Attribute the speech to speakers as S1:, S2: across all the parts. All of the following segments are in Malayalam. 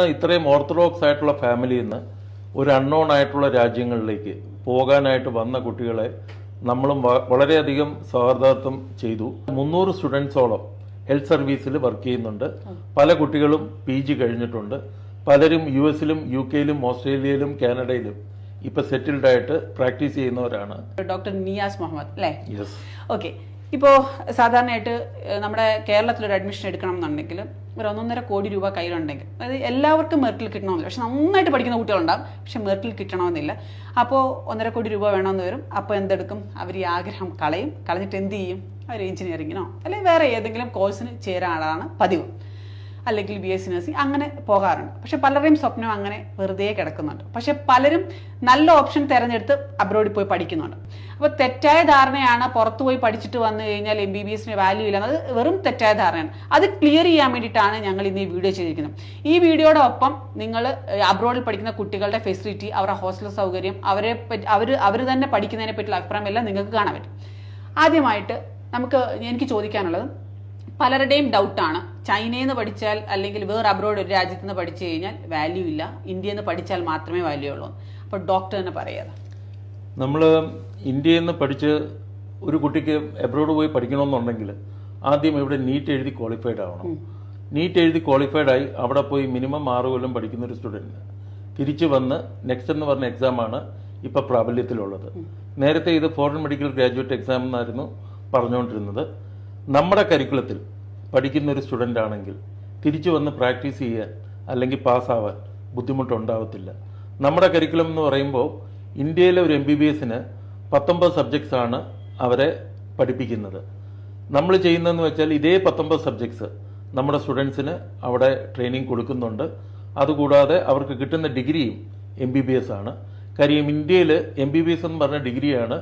S1: ഇത്രയും ഓർത്തഡോക്സ് ആയിട്ടുള്ള ഫാമിലിയിൽ നിന്ന് ഒരു അൺനോൺ ആയിട്ടുള്ള രാജ്യങ്ങളിലേക്ക് പോകാനായിട്ട് വന്ന കുട്ടികളെ നമ്മളും വളരെയധികം സൗഹാർദ്ദത്വം ചെയ്തു. മുന്നൂറ് സ്റ്റുഡൻസോളം ഹെൽത്ത് സർവീസിൽ വർക്ക് ചെയ്യുന്നുണ്ട്. പല കുട്ടികളും പി ജി കഴിഞ്ഞിട്ടുണ്ട്. പലരും യു എസിലും യു കെയിലും ഓസ്ട്രേലിയയിലും കാനഡയിലും ഇപ്പൊ സെറ്റിൽഡ് ആയിട്ട് പ്രാക്ടീസ് ചെയ്യുന്നവരാണ്.
S2: ഡോക്ടർ നിയാസ് മുഹമ്മദ് അല്ലേ?
S1: യെസ്
S2: ഓക്കെ ഇപ്പോൾ സാധാരണയായിട്ട് നമ്മുടെ കേരളത്തിൽ ഒരു അഡ്മിഷൻ എടുക്കണം എന്നുണ്ടെങ്കിൽ ഒരു ഒന്നൊന്നര കോടി രൂപ കയ്യിലുണ്ടെങ്കിൽ അതായത് എല്ലാവർക്കും മെറിറ്റിൽ കിട്ടണമെന്നില്ല. പക്ഷെ നന്നായിട്ട് പഠിക്കുന്ന കുട്ടികളുണ്ടാകും പക്ഷെ മെറിറ്റിൽ കിട്ടണമെന്നില്ല. അപ്പോൾ ഒന്നര കോടി രൂപ വേണമെന്ന് വരും. അപ്പോൾ എന്തെടുക്കും? അവർ ഈ ആഗ്രഹം കളയും. കളഞ്ഞിട്ട് എന്ത് ചെയ്യും? അവർ എഞ്ചിനീയറിങ്ങിനോ അല്ലെങ്കിൽ വേറെ ഏതെങ്കിലും കോഴ്സിന് ചേരാനാണ് പതിവ്. അല്ലെങ്കിൽ ബി എസ് സി നഴ്സിംഗ് അങ്ങനെ പോകാറുണ്ട്. പക്ഷെ പലരുടെയും സ്വപ്നം അങ്ങനെ വെറുതെ കിടക്കുന്നുണ്ട്. പക്ഷെ പലരും നല്ല ഓപ്ഷൻ തിരഞ്ഞെടുത്ത് അബ്രോഡിൽ പോയി പഠിക്കുന്നുണ്ട്. അപ്പോൾ തെറ്റായ ധാരണയാണ് പുറത്തു പോയി പഠിച്ചിട്ട് വന്നു കഴിഞ്ഞാൽ എം ബി ബി എസിന് വാല്യൂ ഇല്ല അത് വെറും തെറ്റായ ധാരണയാണ്. അത് ക്ലിയർ ചെയ്യാൻ വേണ്ടിയിട്ടാണ് ഞങ്ങൾ ഇന്ന് ഈ വീഡിയോ ചെയ്തിരിക്കുന്നത്. ഈ വീഡിയോയുടെ ഒപ്പം നിങ്ങൾ അബ്രോഡിൽ പഠിക്കുന്ന കുട്ടികളുടെ ഫെസിലിറ്റി അവരുടെ ഹോസ്റ്റൽ സൗകര്യം അവരെ അവർ അവർ തന്നെ പഠിക്കുന്നതിനെ പറ്റിയുള്ള അഭിപ്രായം എല്ലാം നിങ്ങൾക്ക് കാണാൻ പറ്റും. ആദ്യമായിട്ട് നമുക്ക് എനിക്ക് ചോദിക്കാനുള്ളത് പലരുടെയും ഡൗട്ടാണ് ചൈനയിൽ നിന്ന് പഠിച്ചാൽ അല്ലെങ്കിൽ വേറെ അബ്രോഡ് ഒരു രാജ്യത്ത് നിന്ന് പഠിച്ചു കഴിഞ്ഞാൽ വാല്യൂ ഇല്ല. ഇന്ത്യയിൽ നിന്ന് പഠിച്ചാൽ മാത്രമേ വാല്യൂ ഉള്ളൂ. അപ്പോൾ ഡോക്ടർ തന്നെ പറയാതെ
S1: നമ്മൾ ഇന്ത്യയിൽ നിന്ന് പഠിച്ച് ഒരു കുട്ടിക്ക് എബ്രോഡ് പോയി പഠിക്കണമെന്നുണ്ടെങ്കിൽ ആദ്യം ഇവിടെ നീറ്റ് എഴുതി ക്വാളിഫൈഡ് ആവണം. നീറ്റ് എഴുതി ക്വാളിഫൈഡ് ആയി അവിടെ പോയി മിനിമം ആറ് കൊല്ലം പഠിക്കുന്ന ഒരു സ്റ്റുഡന്റ് തിരിച്ചു വന്ന് നെക്സ്റ്റ് എന്ന് പറഞ്ഞ എക്സാമാണ് ഇപ്പോൾ പ്രാബല്യത്തിലുള്ളത്. നേരത്തെ ഇത് ഫോറിൻ മെഡിക്കൽ ഗ്രാജുവേറ്റ് എക്സാം എന്നായിരുന്നു പറഞ്ഞുകൊണ്ടിരുന്നത് നമ്മുടെ കരിക്കുലത്തിൽ പഠിക്കുന്ന ഒരു സ്റ്റുഡന്റ് ആണെങ്കിൽ തിരിച്ചു വന്ന് പ്രാക്ടീസ് ചെയ്യാൻ അല്ലെങ്കിൽ പാസ്സാവാൻ ബുദ്ധിമുട്ടുണ്ടാവത്തില്ല. നമ്മുടെ കരിക്കുലം എന്ന് പറയുമ്പോൾ ഇന്ത്യയിലെ ഒരു എം ബി ബി എസിന് പത്തൊമ്പത് സബ്ജക്ട്സ് ആണ് അവരെ പഠിപ്പിക്കുന്നത്. നമ്മൾ ചെയ്യുന്നതെന്ന് വെച്ചാൽ ഇതേ പത്തൊമ്പത് സബ്ജക്ട്സ് നമ്മുടെ സ്റ്റുഡൻസിന് അവിടെ ട്രെയിനിങ് കൊടുക്കുന്നുണ്ട്. അതുകൂടാതെ അവർക്ക് കിട്ടുന്ന ഡിഗ്രിയും എം ബി ബി എസ് ആണ്. കാര്യം ഇന്ത്യയിൽ എം ബി ബി എസ് എന്ന് പറഞ്ഞ ഡിഗ്രിയാണ്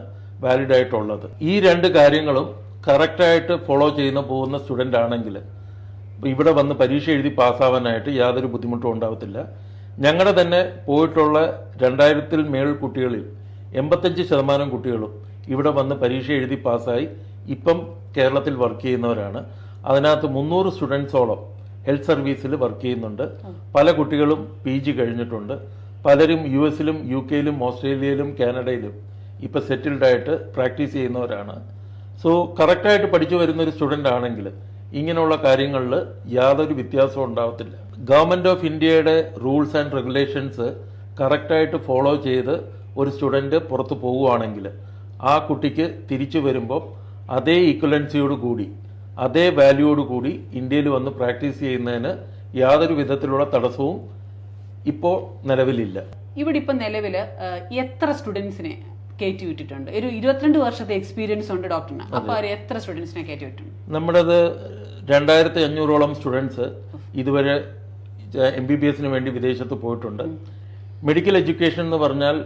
S1: വാലിഡ് ആയിട്ടുള്ളത്. ഈ രണ്ട് കാര്യങ്ങളും കറക്റ്റായിട്ട് ഫോളോ ചെയ്യുന്ന പോകുന്ന സ്റ്റുഡന്റ് ആണെങ്കിൽ ഇവിടെ വന്ന് പരീക്ഷ എഴുതി പാസ്സാവാനായിട്ട് യാതൊരു ബുദ്ധിമുട്ടും ഉണ്ടാവത്തില്ല. ഞങ്ങളുടെ തന്നെ പോയിട്ടുള്ള രണ്ടായിരത്തിൽ മേൽ കുട്ടികളിൽ എൺപത്തഞ്ച് ശതമാനം കുട്ടികളും ഇവിടെ വന്ന് പരീക്ഷ എഴുതി പാസ്സായി ഇപ്പം കേരളത്തിൽ വർക്ക് ചെയ്യുന്നവരാണ്. അതിനകത്ത് മുന്നൂറ് സ്റ്റുഡൻസോളം ഹെൽത്ത് സർവീസിൽ വർക്ക് ചെയ്യുന്നുണ്ട്. പല കുട്ടികളും പി ജി കഴിഞ്ഞിട്ടുണ്ട്. പലരും യു എസിലും യു കെയിലും ഓസ്ട്രേലിയയിലും കാനഡയിലും ഇപ്പം സെറ്റിൽഡായിട്ട് പ്രാക്ടീസ് ചെയ്യുന്നവരാണ്. സോ കറക്റ്റായിട്ട് പഠിച്ചു വരുന്ന ഒരു സ്റ്റുഡന്റ് ആണെങ്കിൽ ഇങ്ങനെയുള്ള കാര്യങ്ങളിൽ യാതൊരു വ്യത്യാസവും ഉണ്ടാകത്തില്ല ഗവൺമെന്റ് ഓഫ് ഇന്ത്യയുടെ റൂൾസ് ആൻഡ് റെഗുലേഷൻസ് കറക്റ്റായിട്ട് ഫോളോ ചെയ്ത് ഒരു സ്റ്റുഡന്റ് പുറത്ത് പോവുകയാണെങ്കിൽ ആ കുട്ടിക്ക് തിരിച്ചു വരുമ്പോൾ അതേ ഈക്വലൻസിയോട് കൂടി അതേ വാല്യൂയോട് കൂടി ഇന്ത്യയിൽ വന്ന് പ്രാക്ടീസ് ചെയ്യുന്നതിന് യാതൊരു വിധത്തിലുള്ള തടസ്സവും ഇപ്പോൾ നിലവിലില്ല.
S2: ഇവിടെ ഇപ്പം നിലവിൽ എത്ര സ്റ്റുഡൻസിനെ കയറ്റി വിട്ടിട്ടുണ്ട്. ഒരു ഇരുപത്തിരണ്ട് വർഷത്തെ എക്സ്പീരിയൻസ് ഉണ്ട് ഡോക്ടറിന് അപ്പോൾ അവർ എത്ര സ്റ്റുഡൻസിനെ കയറ്റി വിട്ടിട്ടുണ്ട്?
S1: നമ്മുടേത് രണ്ടായിരത്തി അഞ്ഞൂറോളം സ്റ്റുഡൻസ് ഇതുവരെ എം ബി ബി എസിന് വേണ്ടി വിദേശത്ത് പോയിട്ടുണ്ട്. മെഡിക്കൽ എഡ്യൂക്കേഷൻ എന്ന് പറഞ്ഞാൽ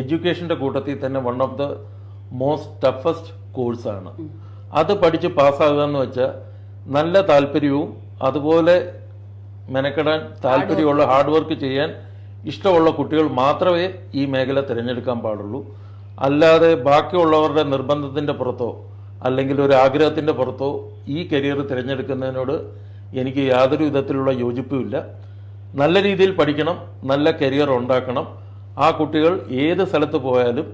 S1: എഡ്യൂക്കേഷന്റെ കൂട്ടത്തിൽ തന്നെ one of the most toughest കോഴ്സാണ് അത് പഠിച്ച് പാസ്സാകുക എന്ന് വെച്ചാൽ നല്ല താല്പര്യവും അതുപോലെ മെനക്കെടാൻ താല്പര്യമുള്ള ഹാർഡ് വർക്ക് ചെയ്യാൻ ഇഷ്ടമുള്ള കുട്ടികൾ മാത്രമേ ഈ മേഖല തിരഞ്ഞെടുക്കാൻ പാടുള്ളൂ. അല്ലാതെ ബാക്കിയുള്ളവരുടെ നിർബന്ധത്തിന്റെ പുറത്തോ അല്ലെങ്കിൽ ഒരു ആഗ്രഹത്തിന്റെ പുറത്തോ ഈ കരിയർ തിരഞ്ഞെടുക്കുന്നതിനോട് എനിക്ക് യാതൊരു വിധത്തിലുള്ള യോജിപ്പുമില്ല നല്ല രീതിയിൽ പഠിക്കണം നല്ല കരിയർ ഉണ്ടാക്കണം. ആ കുട്ടികൾ ഏത് സ്ഥലത്ത് പോയാലും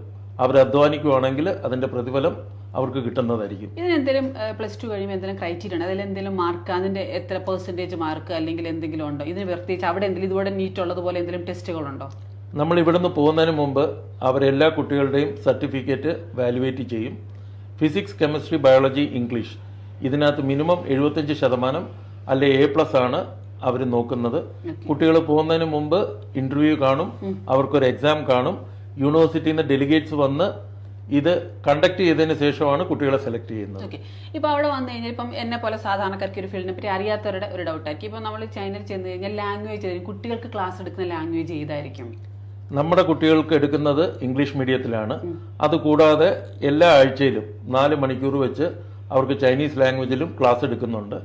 S1: അവർ അധ്വാനിക്കുകയാണെങ്കിൽ അതിന്റെ പ്രതിഫലം അവർക്ക് കിട്ടുന്നതായിരിക്കും.
S2: ഇതിന് എന്തെങ്കിലും പ്ലസ് ടു കഴിയുമ്പോൾ എന്തെങ്കിലും ക്രൈറ്റീരിയ ഉണ്ട്? അതിൽ എന്തെങ്കിലും മാർക്ക് അതിന്റെ എത്ര പെർസെന്റേജ് മാർക്ക് അല്ലെങ്കിൽ എന്തെങ്കിലും ഉണ്ടോ? ഇതിന് പ്രത്യേകിച്ച് അവിടെ എന്തെങ്കിലും ഇതുപോലെ നീറ്റ് ഉള്ളതുപോലെ എന്തെങ്കിലും ടെസ്റ്റുകളുണ്ടോ
S1: നമ്മൾ ഇവിടുന്ന് പോകുന്നതിന് മുമ്പ് അവരെല്ലാ കുട്ടികളുടെയും സർട്ടിഫിക്കറ്റ് വാലുവേറ്റ് ചെയ്യും. ഫിസിക്സ് കെമിസ്ട്രി ബയോളജി ഇംഗ്ലീഷ് ഇതിനകത്ത് മിനിമം എഴുപത്തഞ്ച് ശതമാനം അല്ലെ എ പ്ലസ് ആണ് അവർ നോക്കുന്നത്. കുട്ടികൾ പോകുന്നതിന് മുമ്പ് ഇന്റർവ്യൂ കാണും. അവർക്കൊരു എക്സാം കാണും. യൂണിവേഴ്സിറ്റിയിൽ നിന്ന് ഡെലിഗേറ്റ്സ് വന്ന് ഇത് കണ്ടക്ട് ചെയ്തതിന് ശേഷമാണ് കുട്ടികളെ സെലക്ട് ചെയ്യുന്നത്.
S2: ഓക്കെ ഇപ്പൊ അവിടെ വന്നു കഴിഞ്ഞാൽ ഇപ്പം എന്നെ പോലെ സാധാരണക്കാർക്ക് ഒരു ഫീൽഡിനെ പറ്റി അറിയാത്തവരുടെ ഒരു ഡൗട്ട് ആയിരിക്കും. ഇപ്പൊ നമ്മൾ ചൈനയിൽ ചെന്ന് കഴിഞ്ഞാൽ ലാംഗ്വേജ് കുട്ടികൾക്ക് ക്ലാസ് എടുക്കുന്ന ലാംഗ്വേജ് ഏതായിരിക്കും?
S1: നമ്മുടെ കുട്ടികൾക്ക് എടുക്കുന്നത് ഇംഗ്ലീഷ് മീഡിയത്തിലാണ് അതുകൂടാതെ എല്ലാ ആഴ്ചയിലും നാല് മണിക്കൂർ വെച്ച് അവർക്ക് ചൈനീസ് ലാംഗ്വേജിലും ക്ലാസ് എടുക്കുന്നുണ്ട്.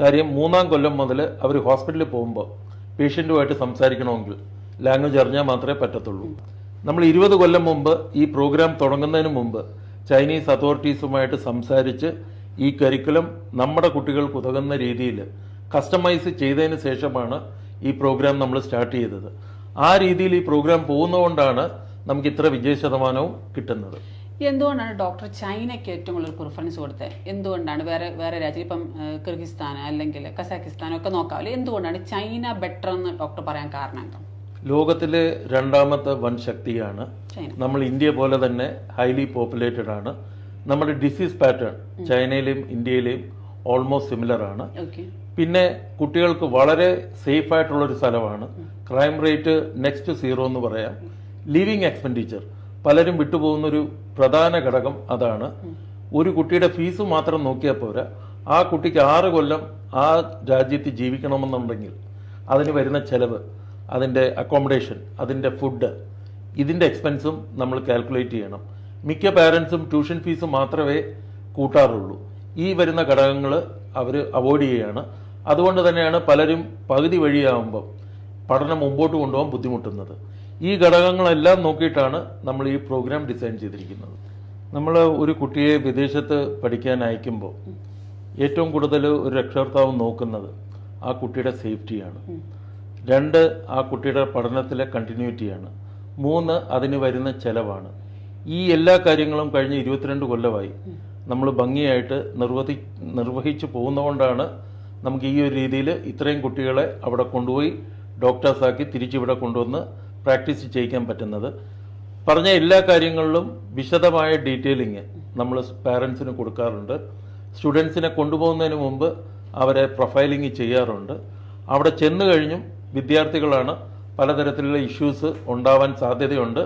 S1: കാര്യം മൂന്നാം കൊല്ലം മുതൽ അവർ ഹോസ്പിറ്റലിൽ പോകുമ്പോൾ പേഷ്യന്റുമായിട്ട് സംസാരിക്കണമെങ്കിൽ ലാംഗ്വേജ് അറിഞ്ഞാൽ മാത്രമേ പറ്റത്തുള്ളൂ. നമ്മൾ ഇരുപത് കൊല്ലം മുമ്പ് ഈ പ്രോഗ്രാം തുടങ്ങുന്നതിന് മുമ്പ് ചൈനീസ് അതോറിറ്റീസുമായിട്ട് സംസാരിച്ച് ഈ കരിക്കുലം നമ്മുടെ കുട്ടികൾക്ക് ഉതകുന്ന രീതിയിൽ കസ്റ്റമൈസ് ചെയ്തതിന് ശേഷമാണ് ഈ പ്രോഗ്രാം നമ്മൾ സ്റ്റാർട്ട് ചെയ്തത്. ആ രീതിയിൽ ഈ പ്രോഗ്രാം പോകുന്നതുകൊണ്ടാണ് നമുക്ക് ഇത്ര വിജയ ശതമാനവും കിട്ടുന്നത്.
S2: എന്തുകൊണ്ടാണ് ഡോക്ടർ ചൈനയ്ക്ക് ഏറ്റവും കൂടുതൽ പ്രിഫറൻസ് കൊടുത്തത്? എന്തുകൊണ്ടാണ്? വേറെ വേറെ രാജ്യം ഇപ്പം കിർഗിസ്ഥാൻ അല്ലെങ്കിൽ കസാഖിസ്ഥാൻ ഒക്കെ നോക്കാവില്ല? എന്തുകൊണ്ടാണ് ചൈന ബെറ്റർ എന്ന് ഡോക്ടർ പറയാൻ കാരണം
S1: ലോകത്തിലെ രണ്ടാമത്തെ വൻ ശക്തിയാണ് നമ്മൾ ഇന്ത്യ പോലെ തന്നെ ഹൈലി പോപ്പുലേറ്റഡ് ആണ്. നമ്മുടെ ഡിസീസ് പാറ്റേൺ ചൈനയിലെയും ഇന്ത്യയിലെയും ഓൾമോസ്റ്റ് സിമിലർ ആണ്. പിന്നെ കുട്ടികൾക്ക് വളരെ സേഫ് ആയിട്ടുള്ള ഒരു സ്ഥലമാണ്. ക്രൈം റേറ്റ് നെക്സ്റ്റ് സീറോ എന്ന് പറയാം. ലിവിങ് എക്സ്പെൻഡിച്ചർ പലരും വിട്ടുപോകുന്ന ഒരു പ്രധാന ഘടകം അതാണ്. ഒരു കുട്ടിയുടെ ഫീസ് മാത്രം നോക്കിയാൽ പോരാ. ആ കുട്ടിക്ക് ആറ് കൊല്ലം ആ രാജ്യത്ത് ജീവിക്കണമെന്നുണ്ടെങ്കിൽ അതിന് വരുന്ന ചെലവ് അതിന്റെ അക്കോമഡേഷൻ അതിന്റെ ഫുഡ് ഇതിന്റെ എക്സ്പെൻസും നമ്മൾ കാൽക്കുലേറ്റ് ചെയ്യണം. മിക്ക പാരൻസും ട്യൂഷൻ ഫീസ് മാത്രമേ കൂട്ടാറുള്ളൂ. ഈ വരുന്ന ഘടകങ്ങൾ അവർ അവോയ്ഡ് ചെയ്യുകയാണ് അതുകൊണ്ട് തന്നെയാണ് പലരും പകുതി വഴിയാകുമ്പോൾ പഠനം മുമ്പോട്ട് കൊണ്ടുപോകാൻ ബുദ്ധിമുട്ടുന്നത്. ഈ ഘടകങ്ങളെല്ലാം നോക്കിയിട്ടാണ് നമ്മൾ ഈ പ്രോഗ്രാം ഡിസൈൻ ചെയ്തിരിക്കുന്നത്. നമ്മൾ ഒരു കുട്ടിയെ വിദേശത്ത് പഠിക്കാൻ അയക്കുമ്പോൾ ഏറ്റവും കൂടുതൽ ഒരു രക്ഷകർത്താവ് നോക്കുന്നത് ആ കുട്ടിയുടെ സേഫ്റ്റിയാണ് രണ്ട് ആ കുട്ടിയുടെ പഠനത്തിലെ കണ്ടിന്യൂറ്റിയാണ്. മൂന്ന് അതിന് വരുന്ന ചെലവാണ്. ഈ എല്ലാ കാര്യങ്ങളും കഴിഞ്ഞ ഇരുപത്തിരണ്ട് കൊല്ലമായി. നമ്മൾ ഭംഗിയായിട്ട് നിർവഹി നിർവഹിച്ചു പോകുന്നതുകൊണ്ടാണ് നമുക്ക് ഈ ഒരു രീതിയിൽ ഇത്രയും കുട്ടികളെ അവിടെ കൊണ്ടുപോയി ഡോക്ടേഴ്സാക്കി തിരിച്ചിവിടെ കൊണ്ടുവന്ന് പ്രാക്ടീസ് ചെയ്യിക്കാൻ പറ്റുന്നത്. പറഞ്ഞ എല്ലാ കാര്യങ്ങളിലും വിശദമായ ഡീറ്റെയിലിങ് നമ്മൾ പാരൻസിന് കൊടുക്കാറുണ്ട്. സ്റ്റുഡൻസിനെ കൊണ്ടുപോകുന്നതിന് മുമ്പ് അവരെ പ്രൊഫൈലിംഗ് ചെയ്യാറുണ്ട്. അവിടെ ചെന്നു കഴിഞ്ഞും വിദ്യാർത്ഥികളാണ് പലതരത്തിലുള്ള ഇഷ്യൂസ് ഉണ്ടാവാൻ സാധ്യതയുണ്ട്.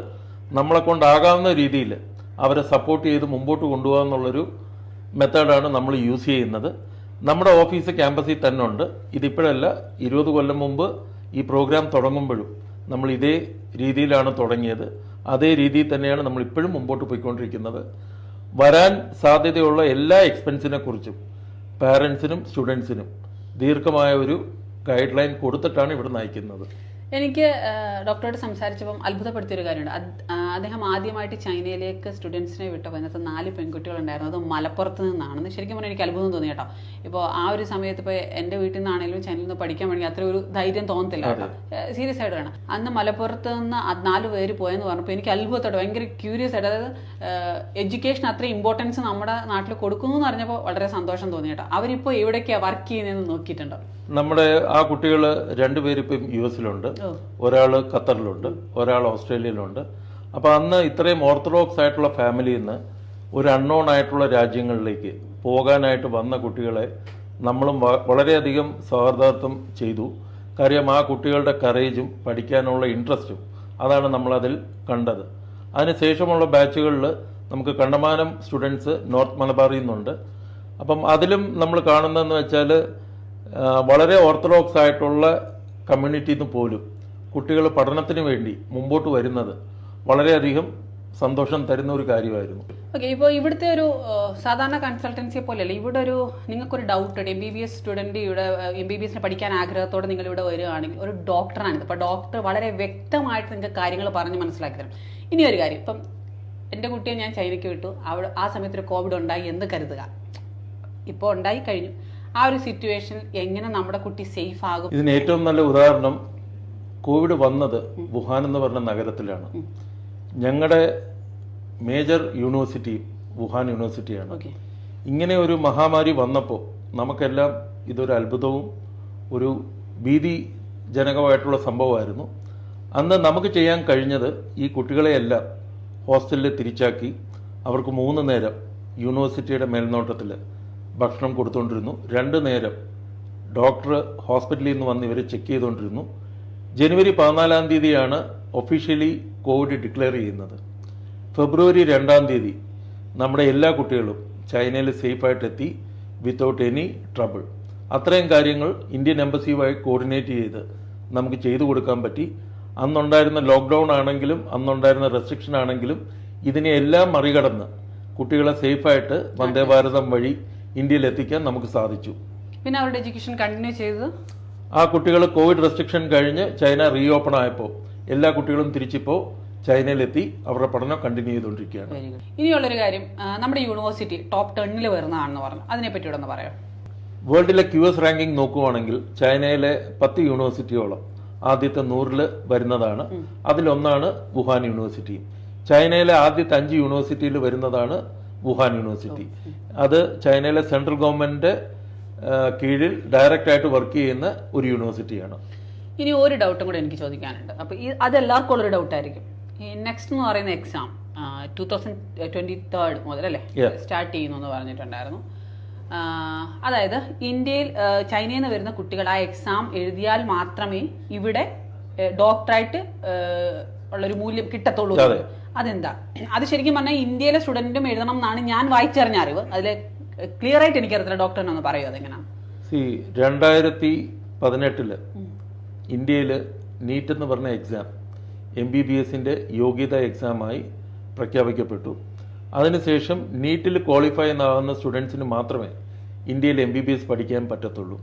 S1: നമ്മളെ കൊണ്ടാകാവുന്ന രീതിയിൽ അവരെ സപ്പോർട്ട് ചെയ്ത് മുമ്പോട്ട് കൊണ്ടുപോകുക എന്നുള്ളൊരു മെത്തേഡാണ് നമ്മൾ യൂസ് ചെയ്യുന്നത്. നമ്മുടെ ഓഫീസ് ക്യാമ്പസിൽ തന്നെ ഉണ്ട്. ഇതിപ്പോഴല്ല ഇരുപത് കൊല്ലം മുമ്പ് ഈ പ്രോഗ്രാം തുടങ്ങുമ്പോഴും നമ്മൾ ഇതേ രീതിയിലാണ് തുടങ്ങിയത്. അതേ രീതിയിൽ തന്നെയാണ് നമ്മൾ ഇപ്പോഴും മുമ്പോട്ട് പോയിക്കൊണ്ടിരിക്കുന്നത്. വരാൻ സാധ്യതയുള്ള എല്ലാ എക്സ്പെൻസിനെ കുറിച്ചും പാരൻസിനും സ്റ്റുഡൻസിനും ദീർഘമായ ഒരു ഗൈഡ് ലൈൻ കൊടുത്തിട്ടാണ് ഇവിടെ നയിക്കുന്നത്.
S2: എനിക്ക് ഡോക്ടറോട് സംസാരിച്ചപ്പം അത്ഭുതപ്പെടുത്തിയൊരു കാര്യമുണ്ട്. അദ്ദേഹം ആദ്യമായിട്ട് ചൈനയിലേക്ക് സ്റ്റുഡൻസിനെ വിട്ടപ്പോൾ അതിനകത്ത് നാല് പെൺകുട്ടികളുണ്ടായിരുന്നു. അത് മലപ്പുറത്ത് നിന്നാണെന്ന് ശരിക്കും പറഞ്ഞാൽ എനിക്ക് അത്ഭുതം തോന്നി കേട്ടോ. ഇപ്പോൾ ആ ഒരു സമയത്ത് ഇപ്പോൾ എന്റെ വീട്ടിൽ നിന്നാണെങ്കിലും ചൈനയിൽ നിന്ന് പഠിക്കാൻ വേണ്ടി അത്ര ഒരു ധൈര്യം തോന്നത്തില്ല കേട്ടോ. സീരിയസ് ആയിട്ട് വേണം. അന്ന് മലപ്പുറത്ത് നിന്ന് നാല് പേര് പോയെന്ന് പറഞ്ഞപ്പോൾ എനിക്ക് അത്ഭുതത്തോടെ ഭയങ്കര ക്യൂരിയസ് ആയിട്ട് അതായത് എഡ്യൂക്കേഷൻ അത്ര ഇമ്പോർട്ടൻസ് നമ്മുടെ നാട്ടിൽ കൊടുക്കുന്നു എന്ന് അറിഞ്ഞപ്പോൾ വളരെ സന്തോഷം തോന്നി കേട്ടോ. അവരിപ്പോൾ എവിടേക്കാണ് വർക്ക് ചെയ്യുന്നതെന്ന് നോക്കിയിട്ടുണ്ടോ.
S1: നമ്മുടെ ആ കുട്ടികൾ രണ്ടുപേരിപ്പം യു എസിലുണ്ട്. ഒരാൾ ഖത്തറിലുണ്ട്. ഒരാൾ ഓസ്ട്രേലിയയിലുണ്ട്. അപ്പോൾ അന്ന് ഇത്രയും ഓർത്തഡോക്സ് ആയിട്ടുള്ള ഫാമിലിയിൽ നിന്ന് ഒരു അൺനോൺ ആയിട്ടുള്ള രാജ്യങ്ങളിലേക്ക് പോകാനായിട്ട് വന്ന കുട്ടികളെ നമ്മളും വളരെയധികം സൗഹാർദ്ദത്വം ചെയ്തു. കാര്യം ആ കുട്ടികളുടെ കറേജും പഠിക്കാനുള്ള ഇൻട്രസ്റ്റും അതാണ് നമ്മളതിൽ കണ്ടത്. അതിനുശേഷമുള്ള ബാച്ചുകളിൽ നമുക്ക് കണ്ടമാനം സ്റ്റുഡൻസ് നോർത്ത് മലബാറിൽ നിന്നുണ്ട്. അപ്പം അതിലും നമ്മൾ കാണുന്നതെന്ന് വെച്ചാൽ വളരെ ഓർത്തഡോക്സ് ആയിട്ടുള്ള കമ്മ്യൂണിറ്റിയിൽ നിന്ന് പോലും കുട്ടികൾ പഠനത്തിന് വേണ്ടി മുമ്പോട്ട് വരുന്നത് വളരെയധികം സന്തോഷം തരുന്ന ഒരു കാര്യമായിരുന്നു.
S2: ഓക്കെ ഇപ്പോൾ ഇവിടുത്തെ ഒരു സാധാരണ കൺസൾട്ടൻസിയെ പോലെയല്ല ഇവിടെ ഒരു നിങ്ങൾക്കൊരു ഡൗട്ട് ഉണ്ട് M B B S student ഇവിടെ എം ബി ബി എസിന് പഠിക്കാൻ ആഗ്രഹത്തോടെ നിങ്ങൾ ഇവിടെ വരികയാണെങ്കിൽ ഒരു ഡോക്ടറാണിത് അപ്പോൾ ഡോക്ടർ വളരെ വ്യക്തമായിട്ട് നിങ്ങൾക്ക് കാര്യങ്ങൾ പറഞ്ഞ് മനസ്സിലാക്കി തരും. ഇനി ഒരു കാര്യം ഇപ്പം എന്റെ കുട്ടിയെ ഞാൻ ചൈനയ്ക്ക് വിട്ടു അവിടെ ആ സമയത്ത് ഒരു കോവിഡ് ഉണ്ടായി എന്ന് കരുതുക. ഇപ്പോൾ ഉണ്ടായി കഴിഞ്ഞു. ആ ഒരു സിറ്റുവേഷൻ എങ്ങനെ നമ്മുടെ കുട്ടി സേഫ് ആകും?
S1: ഇതിന് ഏറ്റവും നല്ല ഉദാഹരണം കോവിഡ് വന്നത് വുഹാൻ എന്ന് പറഞ്ഞ നഗരത്തിലാണ്. ഞങ്ങളുടെ മേജർ യൂണിവേഴ്സിറ്റി വുഹാൻ യൂണിവേഴ്സിറ്റിയാണ്. ഇങ്ങനെ ഒരു മഹാമാരി വന്നപ്പോൾ നമുക്കെല്ലാം ഇതൊരു അത്ഭുതവും ഒരു ഭീതിജനകമായിട്ടുള്ള സംഭവമായിരുന്നു. അന്ന് നമുക്ക് ചെയ്യാൻ കഴിഞ്ഞത് ഈ കുട്ടികളെയെല്ലാം ഹോസ്റ്റലിൽ തിരിച്ചാക്കി അവർക്ക് മൂന്ന് നേരം യൂണിവേഴ്സിറ്റിയുടെ മേൽനോട്ടത്തിൽ ഭക്ഷണം കൊടുത്തുകൊണ്ടിരുന്നു രണ്ട് നേരം ഡോക്ടർ ഹോസ്പിറ്റലിൽ നിന്ന് വന്ന് ഇവരെ ചെക്ക് ചെയ്തുകൊണ്ടിരുന്നു ജനുവരി പതിനാലാം തീയതിയാണ് ഒഫീഷ്യലി കോവിഡ് ഡിക്ലെയർ ചെയ്യുന്നത്. ഫെബ്രുവരി രണ്ടാം തീയതി നമ്മുടെ എല്ലാ കുട്ടികളും ചൈനയിൽ സേഫായിട്ടെത്തി വിത്തൗട്ട് എനി ട്രബിൾ അത്രയും കാര്യങ്ങൾ ഇന്ത്യൻ എംബസിയുമായി കോർഡിനേറ്റ് ചെയ്ത് നമുക്ക് ചെയ്തു കൊടുക്കാൻ പറ്റി. അന്നുണ്ടായിരുന്ന ലോക്ക്ഡൗൺ ആണെങ്കിലും അന്നുണ്ടായിരുന്ന റെസ്ട്രിക്ഷൻ ആണെങ്കിലും ഇതിനെയെല്ലാം മറികടന്ന് കുട്ടികളെ സേഫായിട്ട് വന്ദേ ഭാരതം വഴി ഇന്ത്യയിൽ എത്തിക്കാൻ നമുക്ക് സാധിച്ചു.
S2: പിന്നെ അവരുടെ എഡ്യൂക്കേഷൻ കണ്ടിന്യൂ ചെയ്ത്
S1: ആ കുട്ടികൾ കോവിഡ് റെസ്ട്രിക്ഷൻ കഴിഞ്ഞ് ചൈന റീ ഓപ്പൺ ആയപ്പോൾ എല്ലാ കുട്ടികളും തിരിച്ചിപ്പോൾ ചൈനയിലെത്തി അവരുടെ പഠനം കണ്ടിന്യൂ ചെയ്തുകൊണ്ടിരിക്കുകയാണ്.
S2: ഇനിയുള്ളൊരു കാര്യം നമ്മുടെ യൂണിവേഴ്സിറ്റി ടോപ്പ് ടെന്നിൽ വരുന്നതാണെന്ന് പറഞ്ഞു. അതിനെപ്പറ്റി ഒന്ന് പറയാം.
S1: വേൾഡിലെ ക്യു എസ് റാങ്കിങ് നോക്കുവാണെങ്കിൽ ചൈനയിലെ പത്ത് യൂണിവേഴ്സിറ്റിയോളം ആദ്യത്തെ നൂറിൽ വരുന്നതാണ്. അതിലൊന്നാണ് വുഹാൻ യൂണിവേഴ്സിറ്റി ചൈനയിലെ ആദ്യത്തെ അഞ്ച് യൂണിവേഴ്സിറ്റിയിൽ വരുന്നതാണ് വുഹാൻ യൂണിവേഴ്സിറ്റി അത് ചൈനയിലെ സെൻട്രൽ ഗവൺമെന്റ് കീഴിൽ ഡയറക്റ്റ് ആയിട്ട് വർക്ക് ചെയ്യുന്ന ഒരു യൂണിവേഴ്സിറ്റിയാണ്.
S2: ഇനി ഒരു ഡൗട്ടും കൂടെ എനിക്ക് ചോദിക്കാനുണ്ട്. അപ്പോൾ ഈ അത് ഡൗട്ട് ഉള്ളൊരു ഡൗട്ടായിരിക്കും. ഈ നെക്സ്റ്റ് എന്ന് പറയുന്ന exam two thousand twenty third മുതൽ അല്ലേ? സ്റ്റാർട്ട് ചെയ്യുന്നു എന്ന് പറഞ്ഞിട്ടുണ്ടായിരുന്നു. അതായത് ഇന്ത്യയിൽ ചൈനയിൽ നിന്ന് വരുന്ന കുട്ടികൾ ആ എക്സാം എഴുതിയാൽ മാത്രമേ ഇവിടെ ഡോക്ടറായിട്ട് ഉള്ളൊരു മൂല്യം കിട്ടത്തുള്ളൂ. അതെന്താ? അത് ശരിക്കും പറഞ്ഞാൽ ഇന്ത്യയിലെ സ്റ്റുഡന്റും എഴുതണം എന്നാണ് ഞാൻ വായിച്ചറിഞ്ഞ അറിവ്. അതിൽ ക്ലിയർ ആയിട്ട് എനിക്കറിയത്തില്ല ഡോക്ടറിനൊന്ന് പറയൂ അതെങ്ങനെയാണ്
S1: സി രണ്ടായിരത്തി പതിനെട്ടിൽ ഇന്ത്യയിൽ നീറ്റ് എന്ന് പറഞ്ഞ എക്സാം എം ബി ബി എസിന്റെ യോഗ്യതാ എക്സാമായി പ്രഖ്യാപിക്കപ്പെട്ടു. അതിനുശേഷം നീറ്റിൽ ക്വാളിഫൈ ആകുന്ന സ്റ്റുഡൻസിന് മാത്രമേ ഇന്ത്യയിൽ എം ബി ബി എസ് പഠിക്കാൻ പറ്റത്തുള്ളൂ.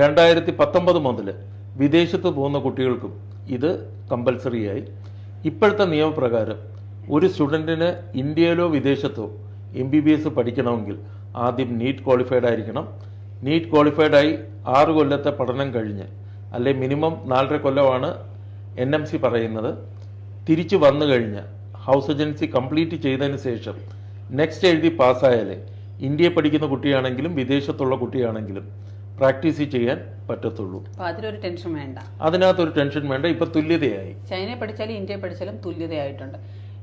S1: രണ്ടായിരത്തി പത്തൊമ്പത് മുതൽ വിദേശത്ത് പോകുന്ന കുട്ടികൾക്കും ഇത് കമ്പൽസറിയായി ഇപ്പോഴത്തെ നിയമപ്രകാരം ഒരു സ്റ്റുഡന്റിന് ഇന്ത്യയിലോ വിദേശത്തോ എം ബി ബി എസ് പഠിക്കണമെങ്കിൽ ആദ്യം നീറ്റ് ക്വാളിഫൈഡ് ആയിരിക്കണം. നീറ്റ് ക്വാളിഫൈഡ് ആയി ആറ് കൊല്ലത്തെ പഠനം കഴിഞ്ഞ് അല്ലെ മിനിമം നാലര കൊല്ലമാണ് എൻ എം സി പറയുന്നത് തിരിച്ചു വന്നു കഴിഞ്ഞ് ഹൗസ് ഏജൻസി കംപ്ലീറ്റ് ചെയ്തതിന് ശേഷം നെക്സ്റ്റ് എഴുതി പാസ്സായാലേ ഇന്ത്യയിൽ പഠിക്കുന്ന കുട്ടിയാണെങ്കിലും വിദേശത്തുള്ള കുട്ടിയാണെങ്കിലും പ്രാക്ടീസ് ചെയ്യാൻ പറ്റത്തുള്ളൂ.
S2: അതിലൊരു ടെൻഷൻ വേണ്ട.
S1: അതിനകത്തൊരു ടെൻഷൻ വേണ്ട. ഇപ്പൊ തുല്യതയായി.
S2: ചൈനയെ പഠിച്ചാലും ഇന്ത്യയെ പഠിച്ചാലും തുല്യതയായിട്ടുണ്ട്.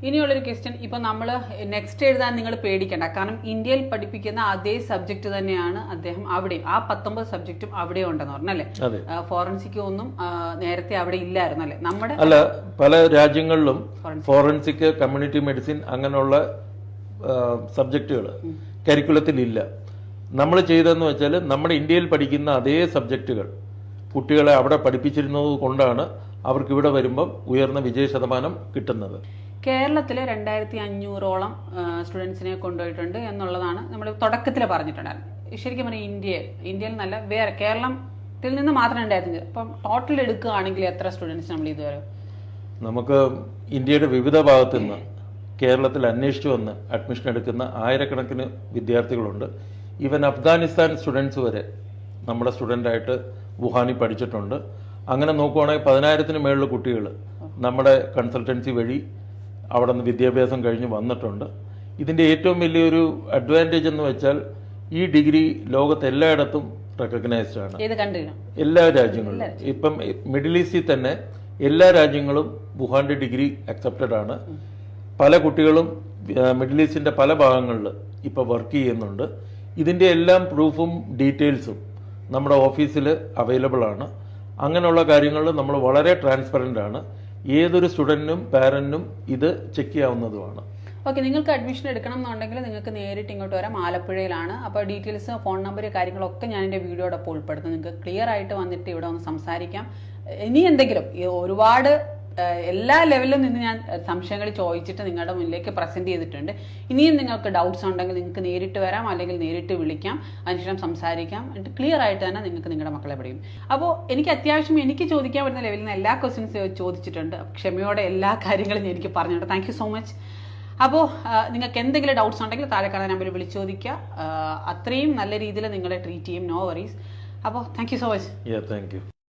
S2: ഇനിയുള്ളൊരു ക്വസ്റ്റ്യൻ ഇപ്പൊ നമ്മൾ നെക്സ്റ്റ് എഴുതാൻ നിങ്ങൾ പേടിക്കണ്ട. കാരണം ഇന്ത്യയിൽ പഠിപ്പിക്കുന്ന അതേ സബ്ജക്റ്റ് തന്നെയാണ് അദ്ദേഹം അവിടെയും. ആ പത്തൊമ്പത് സബ്ജക്റ്റും അവിടെ ഉണ്ടെന്ന് പറഞ്ഞല്ലേ ഫോറൻസിക് ഒന്നും നേരത്തെ അവിടെ ഇല്ലായിരുന്നു അല്ലേ? നമ്മുടെ
S1: അല്ല പല രാജ്യങ്ങളിലും ഫോറൻസിക് കമ്മ്യൂണിറ്റി മെഡിസിൻ അങ്ങനെയുള്ള സബ്ജക്റ്റുകൾ കരിക്കുലത്തിൽ ഇല്ല. നമ്മൾ ചെയ്തതെന്ന് വെച്ചാൽ നമ്മുടെ ഇന്ത്യയിൽ പഠിക്കുന്ന അതേ സബ്ജക്റ്റുകൾ കുട്ടികളെ അവിടെ പഠിപ്പിച്ചിരുന്നത് കൊണ്ടാണ് അവർക്ക് ഇവിടെ വരുമ്പം ഉയർന്ന വിജയ ശതമാനം കിട്ടുന്നത്.
S2: കേരളത്തിൽ രണ്ടായിരത്തി അഞ്ഞൂറോളം സ്റ്റുഡൻസിനെ കൊണ്ടുപോയിട്ടുണ്ട് എന്നുള്ളതാണ് നമ്മൾ തുടക്കത്തിൽ പറഞ്ഞിട്ടുണ്ടായിരുന്നു ശരിക്കും പറഞ്ഞാൽ ഇന്ത്യയിൽ ഇന്ത്യയിൽ നല്ല വേറെ കേരളത്തിൽ നിന്ന് മാത്രം രണ്ടായിരത്തി അഞ്ഞൂറ് അപ്പം ടോട്ടൽ എടുക്കുകയാണെങ്കിൽ എത്ര സ്റ്റുഡൻസ് നമ്മൾ ഇതുവരെ?
S1: നമുക്ക് ഇന്ത്യയുടെ വിവിധ ഭാഗത്തു നിന്ന് കേരളത്തിൽ അന്വേഷിച്ചു വന്ന് അഡ്മിഷൻ എടുക്കുന്ന ആയിരക്കണക്കിന് വിദ്യാർത്ഥികളുണ്ട്. ഈവൻ അഫ്ഗാനിസ്ഥാൻ സ്റ്റുഡൻസ് വരെ നമ്മുടെ സ്റ്റുഡന്റായിട്ട് വുഹാനിൽ പഠിച്ചിട്ടുണ്ട്. അങ്ങനെ നോക്കുവാണെങ്കിൽ പതിനായിരത്തിന് മേളിൽ കുട്ടികൾ നമ്മുടെ കൺസൾട്ടൻസി വഴി അവിടെ നിന്ന് വിദ്യാഭ്യാസം കഴിഞ്ഞ് വന്നിട്ടുണ്ട്. ഇതിന്റെ ഏറ്റവും വലിയൊരു അഡ്വാന്റേജ് എന്ന് വെച്ചാൽ ഈ ഡിഗ്രി ലോകത്ത് എല്ലായിടത്തും റെക്കഗ്നൈസ്ഡ് ആണ് എല്ലാ രാജ്യങ്ങളിലും. ഇപ്പം മിഡിൽ ഈസ്റ്റിൽ തന്നെ എല്ലാ രാജ്യങ്ങളും വുഹാന്റെ ഡിഗ്രി അക്സെപ്റ്റഡ് ആണ്. പല കുട്ടികളും മിഡിൽ ഈസ്റ്റിന്റെ പല ഭാഗങ്ങളിൽ ഇപ്പോൾ വർക്ക് ചെയ്യുന്നുണ്ട്. ഇതിന്റെ എല്ലാം പ്രൂഫും ഡീറ്റെയിൽസും നമ്മുടെ ഓഫീസിൽ അവൈലബിൾ ആണ്. അങ്ങനെയുള്ള കാര്യങ്ങളിൽ നമ്മൾ വളരെ ട്രാൻസ്പെറന്റ് ആണ്. ഏതൊരു സ്റ്റുഡന്റിനും പാരന്റിനും ഇത് ചെക്ക് ചെയ്യാവുന്നതുമാണ്.
S2: ഓക്കെ നിങ്ങൾക്ക് അഡ്മിഷൻ എടുക്കണം എന്നുണ്ടെങ്കിൽ നിങ്ങൾക്ക് നേരിട്ട് ഇങ്ങോട്ട് വരാം. ആലപ്പുഴയിലാണ്. അപ്പോൾ ഡീറ്റെയിൽസ് ഫോൺ നമ്പർ കാര്യങ്ങളൊക്കെ ഞാൻ എന്റെ വീഡിയോടൊപ്പം ഉൾപ്പെടുത്തും. നിങ്ങൾക്ക് ക്ലിയർ ആയിട്ട് വന്നിട്ട് ഇവിടെ ഒന്ന് സംസാരിക്കാം. ഇനി എന്തെങ്കിലും ഒരുപാട് എല്ലാ ലെവലിലും നിന്ന് ഞാൻ സംശയങ്ങൾ ചോദിച്ചിട്ട് നിങ്ങളുടെ മുന്നിലേക്ക് പ്രസന്റ് ചെയ്തിട്ടുണ്ട്. ഇനിയും നിങ്ങൾക്ക് ഡൗട്ട്സ് ഉണ്ടെങ്കിൽ നിങ്ങൾക്ക് നേരിട്ട് വരാം അല്ലെങ്കിൽ നേരിട്ട് വിളിക്കാം അതിനുശേഷം സംസാരിക്കാം. എന്നിട്ട് ക്ലിയർ ആയിട്ട് തന്നെ നിങ്ങൾക്ക് നിങ്ങളുടെ മക്കളെ പഠിക്കും അപ്പോൾ എനിക്ക് അത്യാവശ്യം എനിക്ക് ചോദിക്കാൻ പറ്റുന്ന ലെവലിൽ നിന്ന് എല്ലാ ക്വസ്റ്റ്യൻസ് ചോദിച്ചിട്ടുണ്ട്. ക്ഷമയോടെ എല്ലാ കാര്യങ്ങളും എനിക്ക് പറഞ്ഞിട്ടുണ്ട്. താങ്ക് സോ മച്ച് അപ്പോൾ നിങ്ങൾക്ക് എന്തെങ്കിലും ഡൗട്ട്സ് ഉണ്ടെങ്കിൽ താഴെ കാണാൻ നമ്പറിൽ വിളിച്ചു ചോദിക്കുക. അത്രയും നല്ല രീതിയിൽ നിങ്ങളെ ട്രീറ്റ് ചെയ്യും. നോ വറീസ് അപ്പോൾ thank so much
S1: thank you